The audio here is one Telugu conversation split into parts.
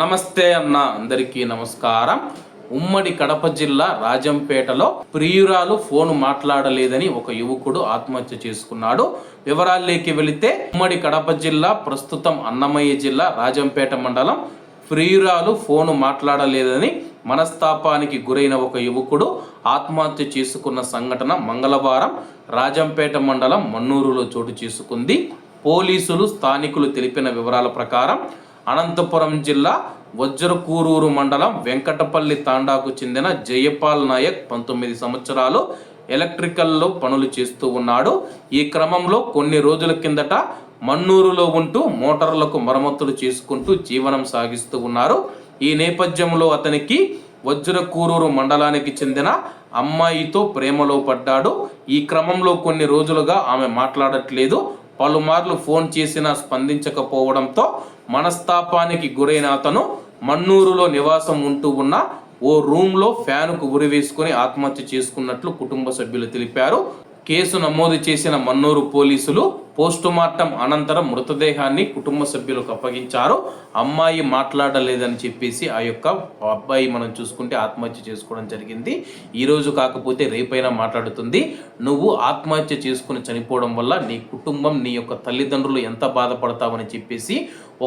నమస్తే అన్న అందరికీ నమస్కారం. ఉమ్మడి కడప జిల్లా రాజంపేటలో ప్రియురాలు ఫోన్ మాట్లాడలేదని ఒక యువకుడు ఆత్మహత్య చేసుకున్నాడు. వివరాల్లోకి వెళితే ఉమ్మడి కడప జిల్లా ప్రస్తుతం అన్నమయ్య జిల్లా రాజంపేట మండలం ప్రియురాలు ఫోను మాట్లాడలేదని మనస్తాపానికి గురైన ఒక యువకుడు ఆత్మహత్య చేసుకున్న సంఘటన మంగళవారం రాజంపేట మండలం మన్నూరులో చోటు చేసుకుంది. పోలీసులు స్థానికులు తెలిపిన వివరాల ప్రకారం అనంతపురం జిల్లా వజ్రకూరూరు మండలం వెంకటపల్లి తాండాకు చెందిన జయపాల్ నాయక్ పంతొమ్మిది సంవత్సరాలు ఎలక్ట్రికల్లో పనులు చేస్తూ ఉన్నాడు. ఈ క్రమంలో కొన్ని రోజుల కిందట మన్నూరులో ఉంటూ మోటార్లకు మరమ్మతులు చేసుకుంటూ జీవనం సాగిస్తూ ఉన్నారు. ఈ నేపథ్యంలో అతనికి వజ్రకూరూరు మండలానికి చెందిన అమ్మాయితో ప్రేమలో పడ్డాడు. ఈ క్రమంలో కొన్ని రోజులుగా ఆమె మాట్లాడట్లేదు. పలుమార్లు ఫోన్ చేసినా స్పందించకపోవడంతో మనస్తాపానికి గురైన అతను మన్నూరులో నివాసం ఉంటూ ఉన్న ఓ రూమ్లో ఫ్యానుకు ఉరివేసుకుని ఆత్మహత్య చేసుకున్నట్లు కుటుంబ సభ్యులు తెలిపారు. కేసు నమోదు చేసిన మన్నూరు పోలీసులు పోస్టుమార్టం అనంతరం మృతదేహాన్ని కుటుంబ సభ్యులకు అప్పగించారు. అమ్మాయి మాట్లాడలేదని చెప్పేసి ఆ యొక్క అబ్బాయి మనం చూసుకుంటే ఆత్మహత్య చేసుకోవడం జరిగింది. ఈరోజు కాకపోతే రేపైనా మాట్లాడుతుంది. నువ్వు ఆత్మహత్య చేసుకుని చనిపోవడం వల్ల నీ కుటుంబం నీ యొక్క తల్లిదండ్రులు ఎంత బాధపడతావని చెప్పేసి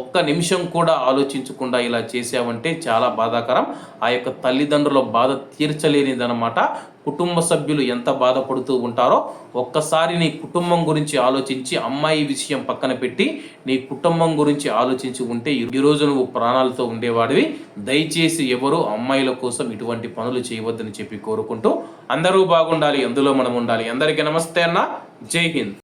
ఒక్క నిమిషం కూడా ఆలోచించకుండా ఇలా చేసావంటే చాలా బాధాకరం. ఆ యొక్క తల్లిదండ్రుల బాధ తీర్చలేనిదన్నమాట. కుటుంబ సభ్యులు ఎంత బాధపడుతూ ఉంటారో ఒక్కసారి నీ కుటుంబం గురించి ఆలోచించి అమ్మాయి విషయం పక్కన పెట్టి నీ కుటుంబం గురించి ఆలోచించి ఉంటే ఈరోజు నువ్వు ప్రాణాలతో ఉండేవాడివి. దయచేసి ఎవరు అమ్మాయిల కోసం ఇటువంటి పనులు చేయవద్దని చెప్పి కోరుకుంటూ అందరూ బాగుండాలి అందులో మనం ఉండాలి. అందరికీ నమస్తే అన్న. జై హింద్.